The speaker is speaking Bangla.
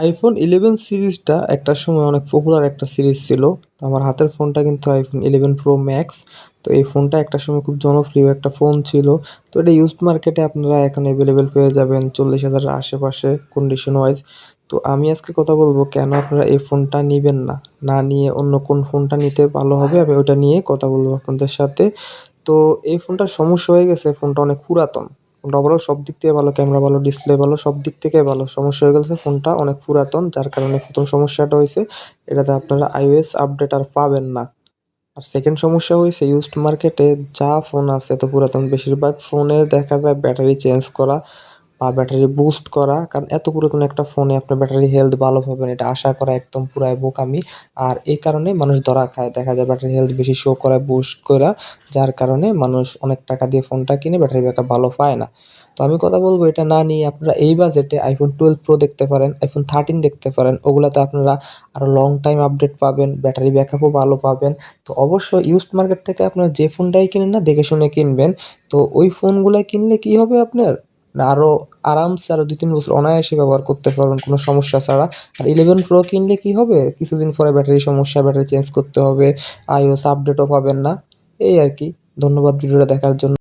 আইফোন ইলেভেন সিরিজটা একটা সময় অনেক পপুলার একটা সিরিজ ছিল। তো আমার হাতের ফোনটা কিন্তু আইফোন ইলেভেন প্রো ম্যাক্স তো এই ফোনটা একটা সময় খুব জনপ্রিয় একটা ফোন ছিল। তো এটা ইউজড মার্কেটে আপনারা এখন অ্যাভেলেবেল পেয়ে যাবেন চল্লিশ হাজারের আশেপাশে কন্ডিশন ওয়াইজ তো আমি আজকে কথা বলব কেন আপনারা এই ফোনটা নেবেন না? না নিয়ে অন্য কোন ফোনটা নিতে ভালো হবে? আমি ওইটা নিয়ে কথা বলব আপনাদের সাথে। তো এই ফোনটার সমস্যা হয়ে গেছে, ফোনটা অনেক পুরাতন। ওভারঅল সব দিক থেকে ভালো, ক্যামেরা ভালো ডিসপ্লে ভালো, সব দিক থেকে ভালো। সমস্যা হয়ে গেছে ফোনটা অনেক পুরাতন, যার কারণে প্রথম সমস্যাটা হয়েছে, এটাতে আপনারা আইওএস আপডেট আর পাবেন না। আর সেকেন্ড সমস্যা হয়েছে ইউজড মার্কেটে যা ফোন আছে তো পুরাতন, বেশিরভাগ ফোনে দেখা যায় ব্যাটারি চেঞ্জ করা। বা ব্যাটারি বুস্ট করা। কারণ এত পুরাতন একটা ফোনে আপনার ব্যাটারি হেলথ ভালো পাবেন এটা আশা করা একদম পুরাই বোকামি। আর এই কারণে মানুষ ধরা খায়, দেখা যায় ব্যাটারি হেলথ বেশি শো করে বুস্ট করা, যার কারণে মানুষ অনেক টাকা দিয়ে ফোনটা কিনে ব্যাটারি ব্যাকআপ ভালো পায় না। তো আমি কথা বলব এটা না নিয়ে, আপনারা এই বাজেটে আইফোন টুয়েলভ প্রো দেখতে পারেন আইফোন থার্টিন দেখতে পারেন, ওগুলাতে আপনারা আরও লং টাইম আপডেট পাবেন, ব্যাটারি ব্যাকআপও ভালো পাবেন। তো অবশ্যই ইউজড মার্কেট থেকে আপনারা যে ফোনটাই কিনেন না, দেখে শুনে কিনবেন। তো ওই ফোনগুলো কিনলে কি হবে আপনার? না আরও আরামসে আরও দুই তিন বছর অনায়াসে ব্যবহার করতে পারবেন, কোনো সমস্যা ছাড়া। আর ইলেভেন প্রো কিনলে কি হবে? কিছুদিন পরে ব্যাটারি সমস্যা, ব্যাটারি চেঞ্জ করতে হবে আইওএস আপডেটও পাবেন না। এই আর কি। ধন্যবাদ ভিডিওটা দেখার জন্য।